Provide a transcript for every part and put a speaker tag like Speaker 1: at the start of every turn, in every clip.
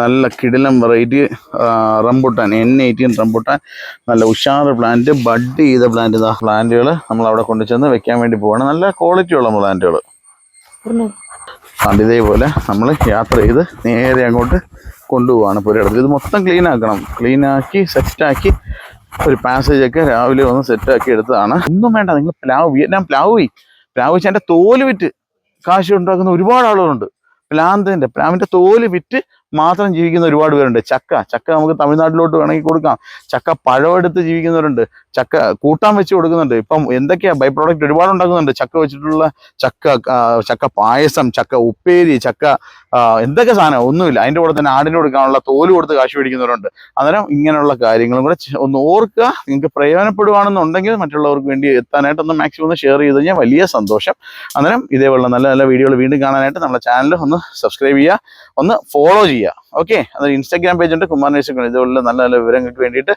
Speaker 1: നല്ല കിടിലം variety rambutan N eighteen rambutan. നല്ല ഉഷാറ് പ്ലാന്റ് ബഡ് ചെയ്ത പ്ലാന്റ് ഇതാ. പ്ലാന്റുകൾ നമ്മൾ അവിടെ കൊണ്ടുചെന്ന് വെക്കാൻ വേണ്ടി പോവാണ്. നല്ല ക്വാളിറ്റി ഉള്ള പ്ലാന്റുകൾ അത് ഇതേപോലെ നമ്മൾ യാത്ര ചെയ്ത് നേരെ അങ്ങോട്ട് കൊണ്ടുപോവാണ് പുരയിടത്തിൽ ഇത് മൊത്തം ക്ലീൻ ആക്കണം. ക്ലീൻ ആക്കി സെറ്റാക്കി ഒരു പാസേജ് ഒക്കെ രാവിലെ ഒന്ന് സെറ്റാക്കി എടുത്തതാണ്. ഒന്നും വേണ്ട നിങ്ങൾ പ്ലാവ് വിയറ്റ്നാം പ്ലാവ് പോയി. പ്ലാവ് വെച്ച് അതിന്റെ തോൽ വിറ്റ്. കാശ് ഉണ്ടാക്കുന്ന ഒരുപാട് ആളുകളുണ്ട്. പ്ലാന്തിന്റെ പ്ലാവിന്റെ തോൽ വിറ്റ് മാത്രം ജീവിക്കുന്ന ഒരുപാട് പേരുണ്ട്. ചക്ക ചക്ക നമുക്ക് തമിഴ്നാട്ടിലോട്ട് വേണമെങ്കിൽ കൊടുക്കാം. ചക്ക പഴമെടുത്ത് ജീവിക്കുന്നവരുണ്ട്. ചക്ക കൂട്ടാൻ വെച്ച് കൊടുക്കുന്നുണ്ട്. ഇപ്പം എന്തൊക്കെയാ ബൈ പ്രോഡക്റ്റ് ഒരുപാട് ഉണ്ടാക്കുന്നുണ്ട്. ചക്ക വെച്ചിട്ടുള്ള ചക്ക ചക്ക പായസം ചക്ക ഉപ്പേരി ചക്ക എന്തൊക്കെ സാധനം ഒന്നുമില്ല. അതിന്റെ കൂടെ തന്നെ ആടിന് കൊടുക്കാനുള്ള തോൽ കൊടുത്ത് കാശ് പിടിക്കുന്നവരുണ്ട് അന്നേരം ഇങ്ങനെയുള്ള കാര്യങ്ങളും കൂടെ ഒന്ന് ഓർക്കുക. നിങ്ങൾക്ക് പ്രയോജനപ്പെടുവാണെന്നുണ്ടെങ്കിൽ മറ്റുള്ളവർക്ക് വേണ്ടി എത്താനായിട്ട് ഒന്ന് മാക്സിമം ഒന്ന് ഷെയർ ചെയ്ത് കഴിഞ്ഞാൽ വലിയ സന്തോഷം. അന്നേരം ഇതേപോലുള്ള നല്ല നല്ല വീഡിയോകൾ വീണ്ടും കാണാനായിട്ട് നമ്മുടെ ചാനൽ ഒന്ന് സബ്സ്ക്രൈബ് ചെയ്യുക. ഒന്ന് ഫോളോ ചെയ്യുക. ഓക്കെ അതൊരു ഇൻസ്റ്റാഗ്രാം പേജ് ഉണ്ട്. കുമാർ നേഴ്സിംഗ് ഇതുപോലുള്ള നല്ല നല്ല വിവരങ്ങൾക്ക് വേണ്ടിയിട്ട്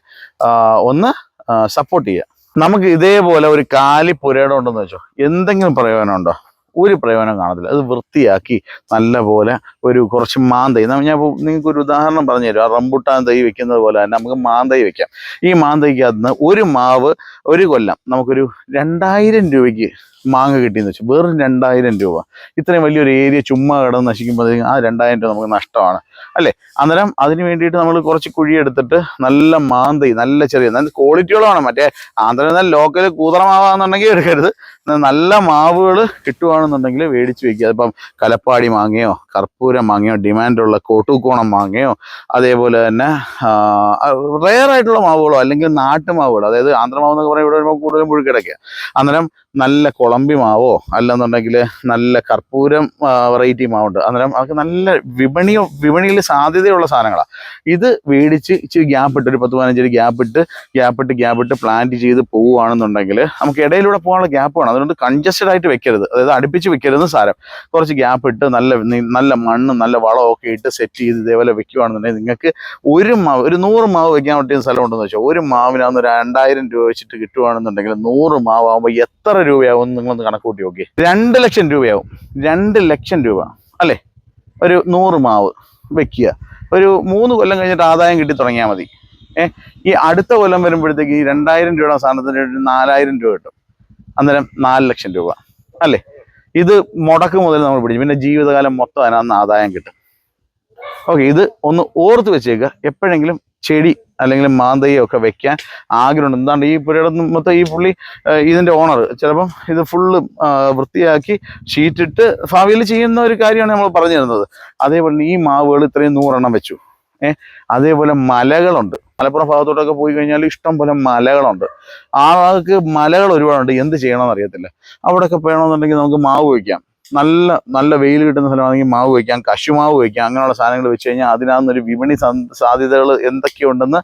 Speaker 1: ഒന്ന് സപ്പോർട്ട് ചെയ്യുക നമുക്ക് ഇതേപോലെ ഒരു കാലി പുരയിടം ഉണ്ടെന്ന് വെച്ചോ. എന്തെങ്കിലും പ്രയോജനം ഉണ്ടോ ഒരു പ്രയോജനം കാണത്തില്ല. അത് വൃത്തിയാക്കി നല്ല പോലെ ഒരു കുറച്ച് മാന്തൈ ഞാൻ നിങ്ങൾക്ക് ഒരു ഉദാഹരണം പറഞ്ഞു തരും. ആ റംബുട്ടാൻ തൈ വെക്കുന്നത് പോലെ തന്നെ നമുക്ക് മാന്തൈ വെക്കാം. ഈ മാന്തൈക്കകത്ത് നിന്ന് ഒരു മാവ് ഒരു കൊല്ലം നമുക്കൊരു രണ്ടായിരം രൂപയ്ക്ക് മാങ്ങ കിട്ടിയെന്ന് വെച്ചു. വെറും രണ്ടായിരം രൂപ. ഇത്രയും വലിയൊരു ഏരിയ ചുമ്മാ കിടന്ന് നശിക്കുമ്പോഴത്തേക്കും ആ രണ്ടായിരം രൂപ നമുക്ക് നഷ്ടമാണ്. അല്ലേ? അന്നേരം അതിന് വേണ്ടിയിട്ട് നമ്മൾ കുറച്ച് കുഴിയെടുത്തിട്ട് നല്ല മാന്തൈ നല്ല ചെറിയ നല്ല ക്വാളിറ്റികളാണ് മറ്റേ ആന്ധ്ര ലോക്കൽ കൂതറമാവാന്നുണ്ടെങ്കിൽ എടുക്കരുത്. നല്ല മാവുകൾ കിട്ടുവാണെന്നുണ്ടെങ്കിൽ മേടിച്ച് വെക്കുക. അതിപ്പം കലപ്പാടി മാങ്ങയോ കർപ്പൂരം മാങ്ങയോ ഡിമാൻഡുള്ള കോട്ടൂക്കോണം മാങ്ങയോ അതേപോലെ തന്നെ റെയർ ആയിട്ടുള്ള മാവുകളോ അല്ലെങ്കിൽ നാട്ടുമാവുകളോ അതായത് ആന്ധ്രമാവ് എന്നൊക്കെ പറയുമ്പോൾ ഇവിടെ വരുമ്പോൾ കൂടുതലും പുഴുക്കിടയ്ക്കുക അന്നേരം നല്ല കുളമ്പി മാവോ അല്ലെന്നുണ്ടെങ്കിൽ നല്ല കർപ്പൂരം വെറൈറ്റി മാവുണ്ട്. അന്നേരം അതൊക്കെ നല്ല വിപണി വിപണിയിൽ സാധ്യതയുള്ള സാധനങ്ങളാണ് ഇത് മേടിച്ച് ഇച്ചിരി ഗ്യാപ്പ് ഇട്ട് ഒരു പത്ത് പതിനഞ്ച് ഗ്യാപ്പ് ഇട്ട് ഗ്യാപ്പ് ഇട്ട് ഗ്യാപ്പ് ഇട്ട് പ്ലാന്റ് ചെയ്ത് പോവുകയാണെന്നുണ്ടെങ്കിൽ നമുക്ക് ഇടയിലൂടെ പോകാനുള്ള ഗ്യാപ്പ് വേണം. അതുകൊണ്ട് കൺജസ്റ്റഡ് ആയിട്ട് വെക്കരുത്. അതായത് അടുപ്പിച്ച് വെക്കരുത് സാരം കുറച്ച് ഗ്യാപ്പ് ഇട്ട് നല്ല നല്ല മണ്ണും നല്ല വളമൊക്കെ ഇട്ട് സെറ്റ് ചെയ്ത് ഇതേപോലെ വെക്കുകയാണെന്നുണ്ടെങ്കിൽ നിങ്ങൾക്ക് ഒരു മാവ് ഒരു നൂറ് മാവ് വെക്കാൻ പറ്റിയ സ്ഥലം ഉണ്ടെന്ന് വെച്ചാൽ ഒരു മാവിനകത്ത് രണ്ടായിരം രൂപ വെച്ചിട്ട് കിട്ടുകയാണെന്നുണ്ടെങ്കിൽ നൂറ് മാവാകുമ്പോൾ എത്ര രൂപയാവും നിങ്ങളൊന്ന് കണക്ക് കൂട്ടി നോക്കി രണ്ട് ലക്ഷം രൂപയാവും. രണ്ട് ലക്ഷം രൂപ. അല്ലേ? ഒരു നൂറ് മാവ് വെക്കുക. ഒരു മൂന്ന് കൊല്ലം കഴിഞ്ഞിട്ട് ആദായം കിട്ടി തുടങ്ങിയാൽ മതി. ഏ? ഈ അടുത്ത കൊല്ലം വരുമ്പോഴത്തേക്ക് ഈ രണ്ടായിരം രൂപയുടെ സാധനത്തിന് ഒരു നാലായിരം രൂപ കിട്ടും. അന്നേരം നാല് ലക്ഷം രൂപ. അല്ലേ? ഇത് മുടക്ക് മുതൽ നമ്മൾ പിടിച്ചു പിന്നെ ജീവിതകാലം മൊത്തം അതിനകത്ത് ആദായം കിട്ടും. ഓക്കെ ഇത് ഒന്ന് ഓർത്ത് വെച്ചേക്കുക. എപ്പോഴെങ്കിലും ചെടി അല്ലെങ്കിൽ മാന്തയോ ഒക്കെ വെക്കാൻ ആഗ്രഹമുണ്ട്. എന്താണ് ഈ പുഴയുടെ മൊത്തം ഈ പുള്ളി ഇതിന്റെ ഓണർ ചിലപ്പം ഇത് ഫുള്ള് വൃത്തിയാക്കി ഷീറ്റിട്ട് ഭാവിയിൽ ചെയ്യുന്ന ഒരു കാര്യമാണ് നമ്മൾ പറഞ്ഞു തരുന്നത്. അതേപോലെ ഈ മാവുകൾ ഇത്രയും നൂറെണ്ണം വെച്ചു. ഏഹ് അതേപോലെ മലകളുണ്ട്. മലപ്പുറം ഭാഗത്തോട്ടൊക്കെ പോയി കഴിഞ്ഞാൽ ഇഷ്ടം പോലെ മലകളുണ്ട്. ആ ഭാഗത്ത് മലകൾ ഒരുപാടുണ്ട്. എന്ത് ചെയ്യണമെന്ന് അറിയത്തില്ല. അവിടെയൊക്കെ വേണമെന്നുണ്ടെങ്കിൽ നമുക്ക് മാവ് വയ്ക്കാം നല്ല നല്ല വെയിൽ കിട്ടുന്ന സ്ഥലമാണെങ്കിൽ മാവ് വയ്ക്കാം കശുമാവ് വയ്ക്കാം അങ്ങനെയുള്ള സാധനങ്ങൾ വെച്ച് കഴിഞ്ഞാൽ അതിനകത്തൊരു വിപണി സാധ്യതകൾ എന്തൊക്കെയുണ്ടെന്ന്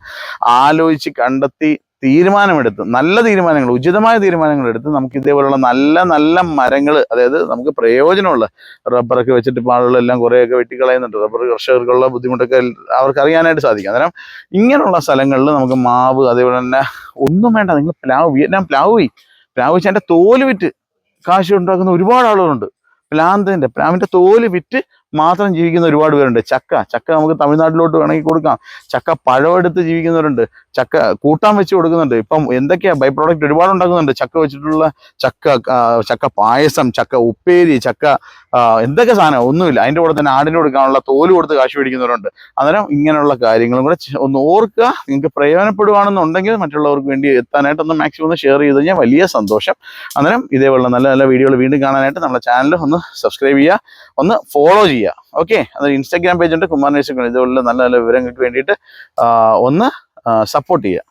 Speaker 1: ആലോചിച്ച് കണ്ടെത്തി തീരുമാനമെടുത്ത് നല്ല തീരുമാനങ്ങൾ ഉചിതമായ തീരുമാനങ്ങൾ എടുത്ത് നമുക്ക് ഇതേപോലുള്ള നല്ല നല്ല മരങ്ങൾ അതായത് നമുക്ക് പ്രയോജനമുള്ള റബ്ബറൊക്കെ വെച്ചിട്ട് ഇപ്പോൾ ആളുകളെല്ലാം കുറേയൊക്കെ വെട്ടിക്കളയുന്നുണ്ട്. റബ്ബർ കർഷകർക്കുള്ള ബുദ്ധിമുട്ടൊക്കെ അവർക്ക് അറിയാനായിട്ട് സാധിക്കും. അന്നേരം ഇങ്ങനെയുള്ള സ്ഥലങ്ങളിൽ നമുക്ക് മാവ് അതേപോലെ തന്നെ ഒന്നും വേണ്ട നിങ്ങൾ പ്ലാവ് വിയറ്റ്നാം പ്ലാവ് പോയി പ്ലാവ് വെച്ച് അതിന്റെ തോൽ വിറ്റ് കാശ് ഉണ്ടാക്കുന്ന ഒരുപാട് ആളുകളുണ്ട്. പ്ലാന്തിന്റെ പ്ലാവിന്റെ തോൽ വിറ്റ് മാത്രം ജീവിക്കുന്ന ഒരുപാട് പേരുണ്ട്. ചക്ക ചക്ക നമുക്ക് തമിഴ്നാട്ടിലോട്ട് വേണമെങ്കിൽ കൊടുക്കാം. ചക്ക പഴമെടുത്ത് ജീവിക്കുന്നവരുണ്ട്. ചക്ക കൂട്ടാൻ വെച്ച് കൊടുക്കുന്നുണ്ട്. ഇപ്പം എന്തൊക്കെയാ ബൈ പ്രോഡക്റ്റ് ഒരുപാട് ഉണ്ടാക്കുന്നുണ്ട്. ചക്ക വെച്ചിട്ടുള്ള ചക്ക ചക്ക പായസം ചക്ക ഉപ്പേരി ചക്ക എന്തൊക്കെ സാധനം? ഒന്നുമില്ല. അതിന്റെ കൂടെ തന്നെ ആടിന് കൊടുക്കാനുള്ള തോൽ കൊടുത്ത് കാശ് മേടിക്കുന്നവരുണ്ട്. അന്നേരം ഇങ്ങനെയുള്ള കാര്യങ്ങളും കൂടെ ഒന്ന് ഓർക്കുക. നിങ്ങൾക്ക് പ്രയോജനപ്പെടുവാണെന്നുണ്ടെങ്കിൽ മറ്റുള്ളവർക്ക് വേണ്ടി എത്താനായിട്ട് ഒന്ന് മാക്സിമം ഒന്ന് ഷെയർ ചെയ്ത് കഴിഞ്ഞാൽ വലിയ സന്തോഷം. അന്നേരം ഇതേപോലെ നല്ല നല്ല വീഡിയോകൾ വീണ്ടും കാണാനായിട്ട് നമ്മുടെ ചാനൽ ഒന്ന് സബ്സ്ക്രൈബ് ചെയ്യുക. ഒന്ന് ഫോളോ ചെയ്യുക. ഓക്കെ അതായത് ഇൻസ്റ്റാഗ്രാം പേജ് ഉണ്ട്. നേഴ്സിംഗ് ഇതുപോലുള്ള നല്ല നല്ല വിവരങ്ങൾക്ക് വേണ്ടിയിട്ട് ഒന്ന് സപ്പോർട്ട് ചെയ്യുക.